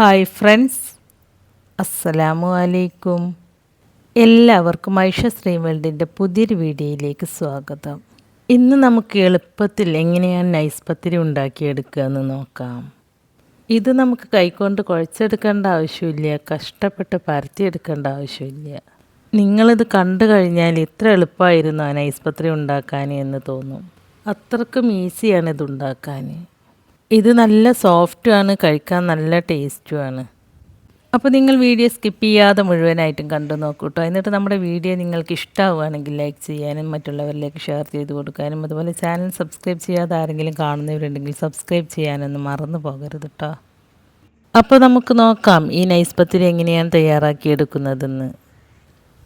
Hi friends. അസ്സലാമു അലൈക്കും. എല്ലാവർക്കും ഐഷ ശ്രീ വേൾഡിന്റെ പുതിയൊരു വീഡിയോയിലേക്ക് സ്വാഗതം. ഇന്ന് നമുക്ക് എളുപ്പത്തിൽ എങ്ങനെയാണ് നൈസ് പത്തിരി ഉണ്ടാക്കിയെടുക്കുക എന്ന് നോക്കാം. ഇത് നമുക്ക് കൈകൊണ്ട് കുഴച്ചെടുക്കേണ്ട ആവശ്യമില്ല കഷ്ടപ്പെട്ട് പരത്തിയെടുക്കേണ്ട ആവശ്യമില്ല. നിങ്ങളിത് കണ്ടു കഴിഞ്ഞാൽ ഇത്ര എളുപ്പമായിരുന്നു നൈസ് പത്രി ഉണ്ടാക്കാൻ എന്ന് തോന്നും. അത്രക്കും ഈസിയാണ് ഇത് ഉണ്ടാക്കാൻ. ഇത് നല്ല സോഫ്റ്റുമാണ് കഴിക്കാൻ നല്ല ടേസ്റ്റുമാണ് അപ്പോൾ നിങ്ങൾ വീഡിയോ സ്കിപ്പ് ചെയ്യാതെ മുഴുവനായിട്ടും കണ്ടു നോക്കൂ കേട്ടോ എന്നിട്ട് നമ്മുടെ വീഡിയോ നിങ്ങൾക്ക് ഇഷ്ടമാവുകയാണെങ്കിൽ ലൈക്ക് ചെയ്യാനും മറ്റുള്ളവരിലേക്ക് ഷെയർ ചെയ്ത് കൊടുക്കാനും അതുപോലെ ചാനൽ സബ്സ്ക്രൈബ് ചെയ്യാതെ ആരെങ്കിലും കാണുന്നവരുണ്ടെങ്കിൽ സബ്സ്ക്രൈബ് ചെയ്യാനൊന്നും മറന്നു പോകരുത് കേട്ടോ അപ്പോൾ നമുക്ക് നോക്കാം ഈ നൈസ് പത്തിരി എങ്ങനെയാണ് തയ്യാറാക്കിയെടുക്കുന്നതെന്ന്.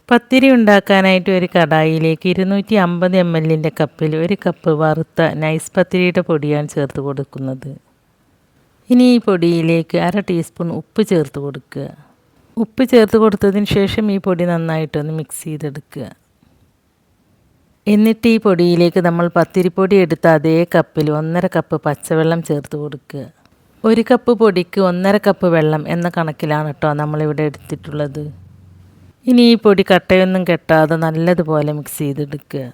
പത്തിരി ഉണ്ടാക്കാനായിട്ട് ഒരു കടായിലേക്ക് ഇരുന്നൂറ്റി അമ്പത് എം എല്ലിന്റെ കപ്പിൽ ഒരു കപ്പ് വറുത്ത നൈസ് പത്തിരിയുടെ പൊടിയാണ് ചേർത്ത് കൊടുക്കുന്നത്. ഇനി ഈ പൊടിയിലേക്ക് അര ടീസ്പൂൺ ഉപ്പ് ചേർത്ത് കൊടുക്കുക. ഉപ്പ് ചേർത്ത് കൊടുത്തതിന് ശേഷം ഈ പൊടി നന്നായിട്ടൊന്ന് മിക്സ് ചെയ്തെടുക്കുക. എന്നിട്ട് ഈ പൊടിയിലേക്ക് നമ്മൾ പത്തിരിപ്പൊടി എടുത്ത അതേ കപ്പിൽ ഒന്നര കപ്പ് പച്ചവെള്ളം ചേർത്ത് കൊടുക്കുക. ഒരു കപ്പ് പൊടിക്ക് ഒന്നര കപ്പ് വെള്ളം എന്ന കണക്കിലാണ് കേട്ടോ നമ്മളിവിടെ എടുത്തിട്ടുള്ളത്. ഇനി ഈ പൊടി കട്ടയൊന്നും കെട്ടാതെ നല്ലതുപോലെ മിക്സ് ചെയ്തെടുക്കുക.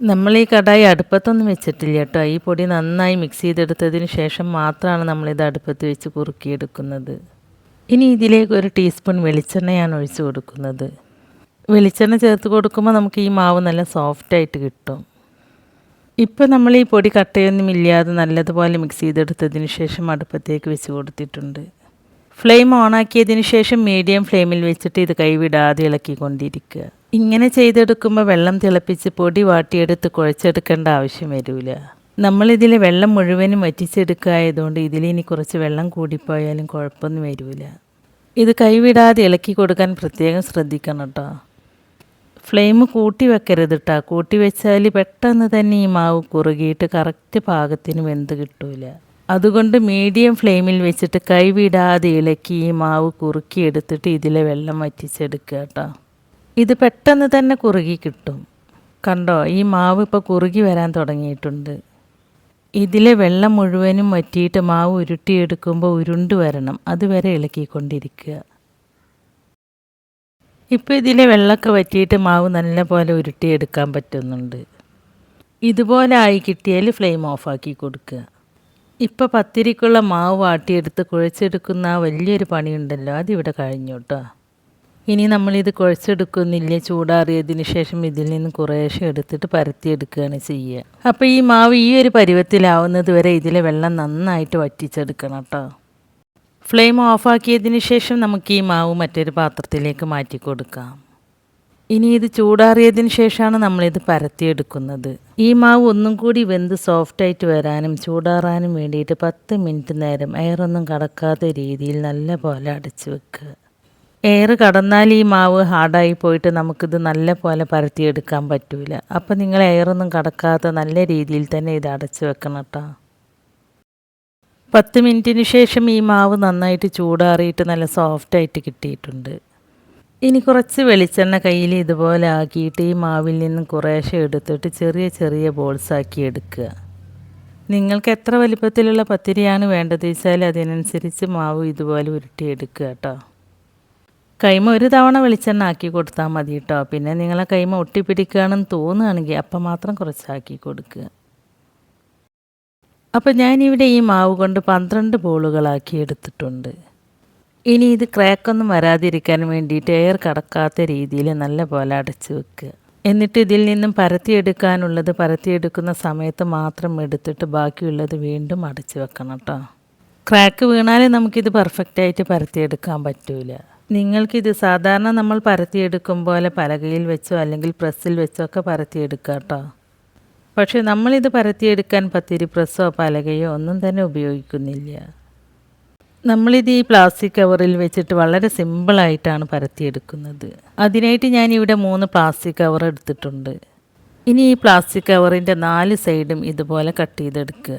നമ്മൾ ഈ കടായി അടുപ്പത്തൊന്നും വെച്ചിട്ടില്ല കേട്ടോ. ഈ പൊടി നന്നായി മിക്സ് ചെയ്തെടുത്തതിന് ശേഷം മാത്രമാണ് നമ്മളിത് അടുപ്പത്ത് വെച്ച് കുറുക്കിയെടുക്കുന്നത്. ഇനി ഇതിലേക്ക് ഒരു ടീസ്പൂൺ വെളിച്ചെണ്ണയാണ് ഒഴിച്ചു കൊടുക്കുന്നത്. വെളിച്ചെണ്ണ ചേർത്ത് കൊടുക്കുമ്പോൾ നമുക്ക് ഈ മാവ് നല്ല സോഫ്റ്റായിട്ട് കിട്ടും. ഇപ്പം നമ്മൾ ഈ പൊടി കട്ടയൊന്നും ഇല്ലാതെ നല്ലതുപോലെ മിക്സ് ചെയ്തെടുത്തതിന് ശേഷം അടുപ്പത്തേക്ക് വെച്ച് കൊടുത്തിട്ടുണ്ട്. ഫ്ലെയിം ഓണാക്കിയതിന് ശേഷം മീഡിയം ഫ്ലെയിമിൽ വെച്ചിട്ട് ഇത് കൈവിടാതെ ഇളക്കിക്കൊണ്ടിരിക്കുക. ഇങ്ങനെ ചെയ്തെടുക്കുമ്പോൾ വെള്ളം തിളപ്പിച്ച് പൊടി വാട്ടിയെടുത്ത് കുഴച്ചെടുക്കേണ്ട ആവശ്യം വരില്ല നമ്മളിതിൽ വെള്ളം മുഴുവനും വറ്റിച്ചെടുക്കായതുകൊണ്ട് ഇതിലിനി കുറച്ച് വെള്ളം കൂടിപ്പോയാലും കുഴപ്പമൊന്നും വരില്ല ഇത് കൈവിടാതെ ഇളക്കി കൊടുക്കാൻ പ്രത്യേകം ശ്രദ്ധിക്കണം കേട്ടോ ഫ്ലെയിം കൂട്ടി വെക്കരുത് കേട്ടോ കൂട്ടി വെച്ചാൽ പെട്ടെന്ന് തന്നെ ഈ മാവ് കുറുകിയിട്ട് കറക്റ്റ് പാകത്തിന് വെന്ത് കിട്ടൂല. അതുകൊണ്ട് മീഡിയം ഫ്ലെയിമിൽ വെച്ചിട്ട് കൈവിടാതെ ഇളക്കി ഈ മാവ് കുറുക്കിയെടുത്തിട്ട് ഇതിലെ വെള്ളം വറ്റിച്ചെടുക്കുക കേട്ടോ. ഇത് പെട്ടെന്ന് തന്നെ കുറുകി കിട്ടും. കണ്ടോ ഈ മാവ് ഇപ്പോൾ കുറുകി വരാൻ തുടങ്ങിയിട്ടുണ്ട്. ഇതിലെ വെള്ളം മുഴുവനും വറ്റിയിട്ട് മാവ് ഉരുട്ടിയെടുക്കുമ്പോൾ ഉരുണ്ട് വരണം. അതുവരെ ഇളക്കിക്കൊണ്ടിരിക്കുക. ഇപ്പോൾ ഇതിലെ വെള്ളമൊക്കെ വറ്റിയിട്ട് മാവ് നല്ല പോലെ ഉരുട്ടിയെടുക്കാൻ പറ്റുന്നുണ്ട്. ഇതുപോലെ ആയി കിട്ടിയാൽ ഫ്ലെയിം ഓഫാക്കി കൊടുക്കുക. ഇപ്പോൾ പത്തിരിക്കുള്ള മാവ് വാട്ടിയെടുത്ത് കുഴച്ചെടുക്കുന്ന വലിയൊരു പണിയുണ്ടല്ലോ. അതിവിടെ കഴിഞ്ഞു കേട്ടോ ഇനി നമ്മളിത് കുഴച്ചെടുക്കുന്നില്ല? ചൂടാറിയതിന് ശേഷം ഇതിൽ നിന്ന് കുറേശ്ശെ എടുത്തിട്ട് പരത്തിയെടുക്കുകയാണ് ചെയ്യുക. അപ്പോൾ ഈ മാവ് ഈ ഒരു പരുവത്തിലാവുന്നത് വരെ ഇതിലെ വെള്ളം നന്നായിട്ട് വറ്റിച്ചെടുക്കണം കേട്ടോ ഫ്ലെയിം ഓഫാക്കിയതിന് ശേഷം നമുക്ക് ഈ മാവ് മറ്റൊരു പാത്രത്തിലേക്ക് മാറ്റി കൊടുക്കാം ഇനി ഇത് ചൂടാറിയതിന് ശേഷമാണ് നമ്മളിത് പരത്തിയെടുക്കുന്നത്. ഈ മാവ് ഒന്നും കൂടി വെന്ത് സോഫ്റ്റായിട്ട് വരാനും ചൂടാറാനും വേണ്ടിയിട്ട് പത്ത് മിനിറ്റ് നേരം എയറൊന്നും കടക്കാത്ത രീതിയിൽ നല്ല പോലെ അടച്ചു വെക്കുക. എയർ കടന്നാൽ ഈ മാവ് ഹാർഡായി പോയിട്ട് നമുക്കിത് നല്ല പോലെ പരത്തിയെടുക്കാൻ പറ്റൂല. അപ്പം നിങ്ങൾ എയറൊന്നും കടക്കാത്ത നല്ല രീതിയിൽ തന്നെ ഇത് അടച്ചു വെക്കണം കേട്ടോ പത്ത് മിനിറ്റിന് ശേഷം ഈ മാവ് നന്നായിട്ട് ചൂടാറിയിട്ട് നല്ല സോഫ്റ്റായിട്ട് കിട്ടിയിട്ടുണ്ട്. ഇനി കുറച്ച് വെളിച്ചെണ്ണ കയ്യിൽ ഇതുപോലെ ആക്കിയിട്ട് ഈ മാവിൽ നിന്നും കുറേശ്ശെ എടുത്തിട്ട് ചെറിയ ചെറിയ ബോൾസ് ആക്കി എടുക്കുക. നിങ്ങൾക്ക് എത്ര വലിപ്പത്തിലുള്ള പത്തിരിയാണ് വേണ്ടത് വെച്ചാൽ അതിനനുസരിച്ച് മാവ് ഇതുപോലെ ഉരുട്ടിയെടുക്കുക കേട്ടോ. കൈമ ഒരു തവണ വെളിച്ചെണ്ണ ആക്കി കൊടുത്താൽ മതി കേട്ടോ. പിന്നെ നിങ്ങളെ കൈമ ഒട്ടിപ്പിടിക്കുകയാണെന്ന് തോന്നുകയാണെങ്കിൽ അപ്പം മാത്രം കുറച്ചാക്കി കൊടുക്കുക. അപ്പോൾ ഞാനിവിടെ ഈ മാവ് കൊണ്ട് പന്ത്രണ്ട് ബോളുകളാക്കി എടുത്തിട്ടുണ്ട്. ഇനി ഇത് ക്രാക്കൊന്നും വരാതിരിക്കാൻ വേണ്ടിയിട്ട് എയർ കടക്കാത്ത രീതിയിൽ നല്ല പോലെ അടച്ചു വെക്കുക. എന്നിട്ട് ഇതിൽ നിന്നും പരത്തിയെടുക്കാനുള്ളത് പരത്തിയെടുക്കുന്ന സമയത്ത് മാത്രം എടുത്തിട്ട് ബാക്കിയുള്ളത് വീണ്ടും അടച്ചു വെക്കണം കേട്ടോ ക്രാക്ക് വീണാലേ നമുക്കിത് പെർഫെക്റ്റായിട്ട് പരത്തിയെടുക്കാൻ പറ്റൂല. നിങ്ങൾക്കിത് സാധാരണ നമ്മൾ പരത്തിയെടുക്കും പോലെ പലകയിൽ വെച്ചോ അല്ലെങ്കിൽ പ്രസ്സിൽ വെച്ചോ ഒക്കെ പരത്തിയെടുക്കാം കേട്ടോ പക്ഷേ നമ്മളിത് പരത്തിയെടുക്കാൻ പത്തിരി പ്രസ്സോ പലകയോ ഒന്നും തന്നെ ഉപയോഗിക്കുന്നില്ല. നമ്മളിത് ഈ പ്ലാസ്റ്റിക് കവറിൽ വെച്ചിട്ട് വളരെ സിമ്പിളായിട്ടാണ് പരത്തിയെടുക്കുന്നത്. അതിനായിട്ട് ഞാൻ ഇവിടെ മൂന്ന് പ്ലാസ്റ്റിക് കവർ എടുത്തിട്ടുണ്ട്. ഇനി ഈ പ്ലാസ്റ്റിക് കവറിന്റെ നാല് സൈഡും ഇതുപോലെ കട്ട് ചെയ്തെടുക്കുക.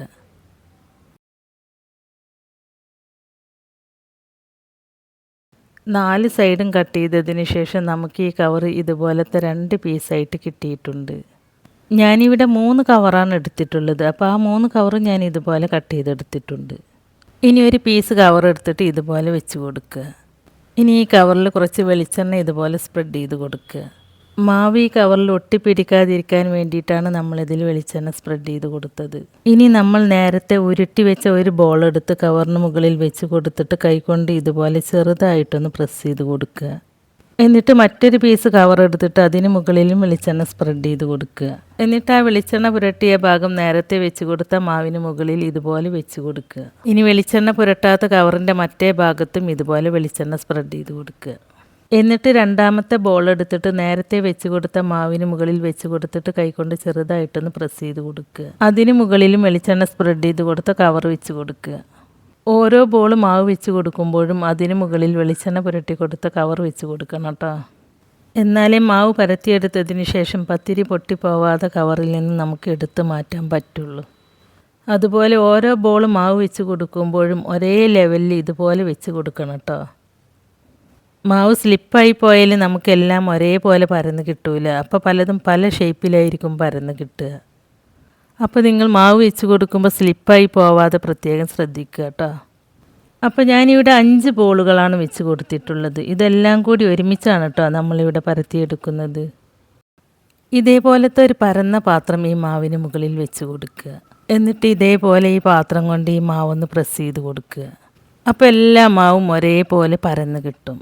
നാല് സൈഡും കട്ട് ചെയ്തതിന് ശേഷം നമുക്ക് ഈ കവർ ഇതുപോലത്തെ രണ്ട് പീസായിട്ട് കിട്ടിയിട്ടുണ്ട്. ഞാനിവിടെ മൂന്ന് കവറാണ് എടുത്തിട്ടുള്ളത്. അപ്പോൾ ആ മൂന്ന് കവറും ഞാൻ ഇതുപോലെ കട്ട് ചെയ്തെടുത്തിട്ടുണ്ട്. ഇനി ഒരു പീസ് കവർ എടുത്തിട്ട് ഇതുപോലെ വെച്ച് കൊടുക്കുക ഇനി ഈ കവറിൽ കുറച്ച് വെളിച്ചെണ്ണ ഇതുപോലെ സ്പ്രെഡ് ചെയ്ത് കൊടുക്കുക മാവ് ഈ കവറിൽ ഒട്ടിപ്പിടിക്കാതിരിക്കാൻ വേണ്ടിയിട്ടാണ് നമ്മളിതിൽ വെളിച്ചെണ്ണ സ്പ്രെഡ് ചെയ്ത് കൊടുത്തത്. ഇനി നമ്മൾ നേരത്തെ ഉരുട്ടി വെച്ച ഒരു ബോൾ എടുത്ത് കവറിന് മുകളിൽ വെച്ച് കൊടുത്തിട്ട് കൈകൊണ്ട് ഇതുപോലെ ചെറുതായിട്ടൊന്ന് പ്രസ് ചെയ്ത് കൊടുക്കുക എന്നിട്ട് മറ്റൊരു പീസ് കവർ എടുത്തിട്ട് അതിന് മുകളിലും വെളിച്ചെണ്ണ സ്പ്രെഡ് ചെയ്ത് കൊടുക്കുക. എന്നിട്ട് ആ വെളിച്ചെണ്ണ പുരട്ടിയ ഭാഗം നേരത്തെ വെച്ച് കൊടുത്ത മാവിന് മുകളിൽ ഇതുപോലെ വെച്ച് കൊടുക്കുക. ഇനി വെളിച്ചെണ്ണ പുരട്ടാത്ത കവറിന്റെ മറ്റേ ഭാഗത്തും ഇതുപോലെ വെളിച്ചെണ്ണ സ്പ്രെഡ് ചെയ്ത് കൊടുക്കുക. എന്നിട്ട് രണ്ടാമത്തെ ബോൾ എടുത്തിട്ട് നേരത്തെ വെച്ച് കൊടുത്ത മാവിന് മുകളിൽ വെച്ച് കൊടുത്തിട്ട് കൈകൊണ്ട് ചെറുതായിട്ടൊന്ന് പ്രസ് ചെയ്ത് കൊടുക്കുക. അതിന് മുകളിലും വെളിച്ചെണ്ണ സ്പ്രെഡ് ചെയ്ത് കൊടുത്ത കവർ വെച്ച് കൊടുക്കുക. ഓരോ ബോൾ മാവ് വെച്ച് കൊടുക്കുമ്പോഴും അതിന് മുകളിൽ വെളിച്ചെണ്ണ പുരട്ടി കൊടുത്ത കവർ വെച്ച് കൊടുക്കണം കേട്ടോ എന്നാലേ മാവ് പരത്തിയെടുത്തതിന് ശേഷം പത്തിരി പൊട്ടിപ്പോവാതെ കവറിൽ നിന്ന് നമുക്ക് എടുത്ത് മാറ്റാൻ പറ്റുള്ളൂ. അതുപോലെ ഓരോ ബോൾ മാവ് വെച്ച് കൊടുക്കുമ്പോഴും ഒരേ ലെവലിൽ ഇതുപോലെ വെച്ച് കൊടുക്കണം കേട്ടോ മാവ് സ്ലിപ്പായി പോയാൽ നമുക്കെല്ലാം ഒരേപോലെ പരന്ന് കിട്ടൂല. അപ്പോൾ പലതും പല ഷേപ്പിലായിരിക്കും പരന്ന് കിട്ടുക. അപ്പോൾ നിങ്ങൾ മാവ് വെച്ച് കൊടുക്കുമ്പോൾ സ്ലിപ്പായി പോവാതെ പ്രത്യേകം ശ്രദ്ധിക്കുക കേട്ടോ. അപ്പോൾ ഞാനിവിടെ അഞ്ച് ബോളുകളാണ് വെച്ച് കൊടുത്തിട്ടുള്ളത്. ഇതെല്ലാം കൂടി ഒരുമിച്ചാണ് കേട്ടോ നമ്മളിവിടെ പരത്തിയെടുക്കുന്നത്. ഇതേപോലത്തെ ഒരു പരന്ന പാത്രം ഈ മാവിന് മുകളിൽ വെച്ച് കൊടുക്കുക. എന്നിട്ട് ഇതേപോലെ ഈ പാത്രം കൊണ്ട് ഈ മാവൊന്ന് പ്രസ് ചെയ്ത് കൊടുക്കുക. അപ്പോൾ എല്ലാ മാവും ഒരേപോലെ പരന്ന് കിട്ടും.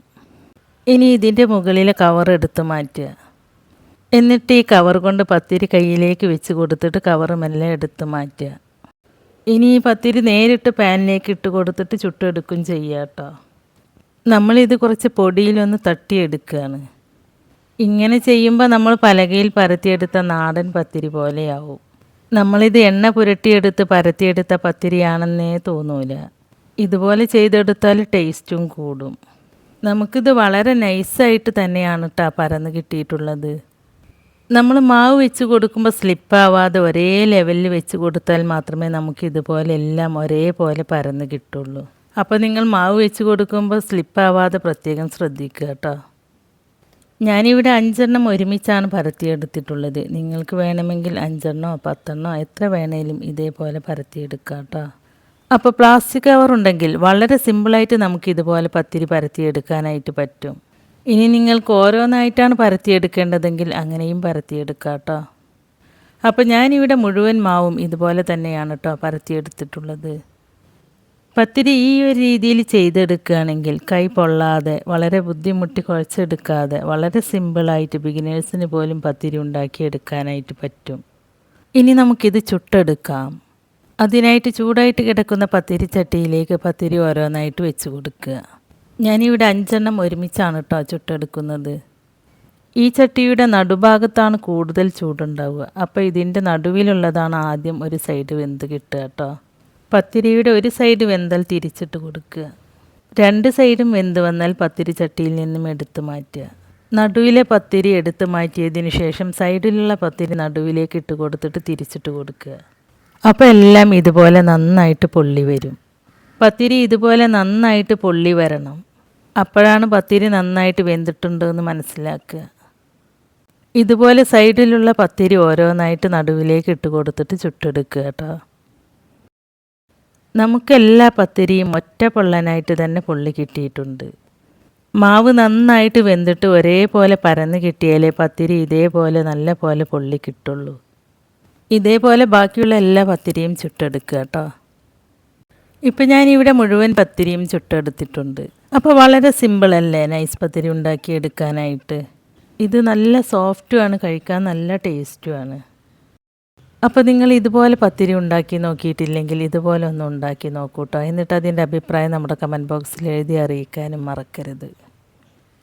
ഇനി ഇതിന്റെ മുകളിലെ കവർ എടുത്ത് മാറ്റുക. എന്നിട്ട് ഈ കവർ കൊണ്ട് പത്തിരി കയ്യിലേക്ക് വെച്ച് കൊടുത്തിട്ട് കവർ മെല്ലെ എടുത്ത് മാറ്റുക. ഇനി ഈ പത്തിരി നേരിട്ട് പാനിലേക്ക് ഇട്ട് കൊടുത്തിട്ട് ചുട്ടെടുക്കും ചെയ്യുക കേട്ടോ നമ്മളിത് കുറച്ച് പൊടിയിലൊന്ന് തട്ടിയെടുക്കുകയാണ്. ഇങ്ങനെ ചെയ്യുമ്പോൾ നമ്മൾ പലകയിൽ പരത്തിയെടുത്ത നാടൻ പത്തിരി പോലെയാവും. നമ്മളിത് എണ്ണ പുരട്ടിയെടുത്ത് പരത്തിയെടുത്ത പത്തിരിയാണെന്നേ തോന്നൂല. ഇതുപോലെ ചെയ്തെടുത്താൽ ടേസ്റ്റും കൂടും. നമുക്കിത് വളരെ നൈസായിട്ട് തന്നെയാണ് കേട്ടോ പരന്ന് കിട്ടിയിട്ടുള്ളത്. നമ്മൾ മാവ് വെച്ച് കൊടുക്കുമ്പോൾ സ്ലിപ്പാവാതെ ഒരേ ലെവലിൽ വെച്ച് കൊടുത്താൽ മാത്രമേ നമുക്ക് ഇതുപോലെ എല്ലാം ഒരേപോലെ പരന്ന് കിട്ടുള്ളൂ. അപ്പോൾ നിങ്ങൾ മാവ് വെച്ച് കൊടുക്കുമ്പോൾ സ്ലിപ്പാവാതെ പ്രത്യേകം ശ്രദ്ധിക്കുക കേട്ടോ ഞാനിവിടെ അഞ്ചെണ്ണം ഒരുമിച്ചാണ് പരത്തിയെടുത്തിട്ടുള്ളത്. നിങ്ങൾക്ക് വേണമെങ്കിൽ അഞ്ചെണ്ണോ പത്തെണ്ണോ എത്ര വേണേലും ഇതേപോലെ പരത്തിയെടുക്കാം കേട്ടോ അപ്പോൾ പ്ലാസ്റ്റിക് കവർ ഉണ്ടെങ്കിൽ വളരെ സിമ്പിളായിട്ട് നമുക്ക് ഇതുപോലെ പത്തിരി പരത്തിയെടുക്കാനായിട്ട് പറ്റും. ഇനി നിങ്ങൾക്ക് ഓരോന്നായിട്ടാണ് പരത്തിയെടുക്കേണ്ടതെങ്കിൽ അങ്ങനെയും പരത്തിയെടുക്കാം കേട്ടോ അപ്പോൾ ഞാനിവിടെ മുഴുവൻ മാവും ഇതുപോലെ തന്നെയാണ് കേട്ടോ പരത്തിയെടുത്തിട്ടുള്ളത്. പത്തിരി ഈ ഒരു രീതിയിൽ ചെയ്തെടുക്കുകയാണെങ്കിൽ കൈ പൊള്ളാതെ വളരെ ബുദ്ധിമുട്ടി കുഴച്ചെടുക്കാതെ വളരെ സിമ്പിളായിട്ട് ബിഗിനേഴ്സിന് പോലും പത്തിരി ഉണ്ടാക്കിയെടുക്കാനായിട്ട് പറ്റും. ഇനി നമുക്കിത് ചുട്ടെടുക്കാം. അതിനായിട്ട് ചൂടായിട്ട് കിടക്കുന്ന പത്തിരി ചട്ടിയിലേക്ക് പത്തിരി ഓരോന്നായിട്ട് വെച്ച് കൊടുക്കുക. ഞാനിവിടെ അഞ്ചെണ്ണം ഒരുമിച്ചാണ് കേട്ടോ ചുട്ടെടുക്കുന്നത്. ഈ ചട്ടിയുടെ നടുഭാഗത്താണ് കൂടുതൽ ചൂടുണ്ടാവുക. അപ്പോൾ ഇതിന്റെ നടുവിലുള്ളതാണ് ആദ്യം ഒരു സൈഡ് വെന്ത് കിട്ടുക കേട്ടോ പത്തിരിയുടെ ഒരു സൈഡ് വെന്താൽ തിരിച്ചിട്ട് കൊടുക്കുക. രണ്ട് സൈഡും വെന്ത് വന്നാൽ പത്തിരി ചട്ടിയിൽ നിന്നും എടുത്തു മാറ്റുക. നടുവിലെ പത്തിരി എടുത്ത് മാറ്റിയതിന് ശേഷം സൈഡിലുള്ള പത്തിരി നടുവിലേക്ക് ഇട്ട് കൊടുത്തിട്ട് തിരിച്ചിട്ട് കൊടുക്കുക. അപ്പോൾ എല്ലാം ഇതുപോലെ നന്നായിട്ട് പൊള്ളി വരും പത്തിരി ഇതുപോലെ നന്നായിട്ട് പൊള്ളി വരണം. അപ്പോഴാണ് പത്തിരി നന്നായിട്ട് വെന്തിട്ടുണ്ട് എന്ന് മനസ്സിലാക്കുക. ഇതുപോലെ സൈഡിലുള്ള പത്തിരി ഓരോന്നായിട്ട് നടുവിലേക്ക് ഇട്ട് കൊടുത്തിട്ട് ചുട്ടെടുക്കുക കേട്ടോ. നമുക്കെല്ലാ പത്തിരിയും ഒറ്റ പൊള്ളനായിട്ട് തന്നെ പൊള്ളി കിട്ടിയിട്ടുണ്ട്. മാവ് നന്നായിട്ട് വെന്തിട്ട് ഒരേപോലെ പരന്ന് കിട്ടിയാലേ പത്തിരി ഇതേപോലെ നല്ല പോലെ പൊള്ളി കിട്ടുള്ളൂ. ഇതേപോലെ ബാക്കിയുള്ള എല്ലാ പത്തിരിയും ചുട്ടെടുക്കുക കേട്ടോ. ഇപ്പം ഞാനിവിടെ മുഴുവൻ പത്തിരിയും ചുട്ടെടുത്തിട്ടുണ്ട്. അപ്പോൾ വളരെ സിമ്പിളല്ലേ നൈസ് പത്തിരി ഉണ്ടാക്കി എടുക്കാനായിട്ട് ഇത് നല്ല സോഫ്റ്റുമാണ് കഴിക്കാൻ നല്ല ടേസ്റ്റുമാണ്. അപ്പോൾ നിങ്ങൾ ഇതുപോലെ പത്തിരി ഉണ്ടാക്കി നോക്കിയിട്ടില്ലെങ്കിൽ ഇതുപോലെ ഒന്ന് ഉണ്ടാക്കി നോക്കൂട്ടോ. എന്നിട്ട് അതിന്റെ അഭിപ്രായം നമ്മുടെ കമന്റ് ബോക്സിൽ എഴുതി അറിയിക്കാനും മറക്കരുത്.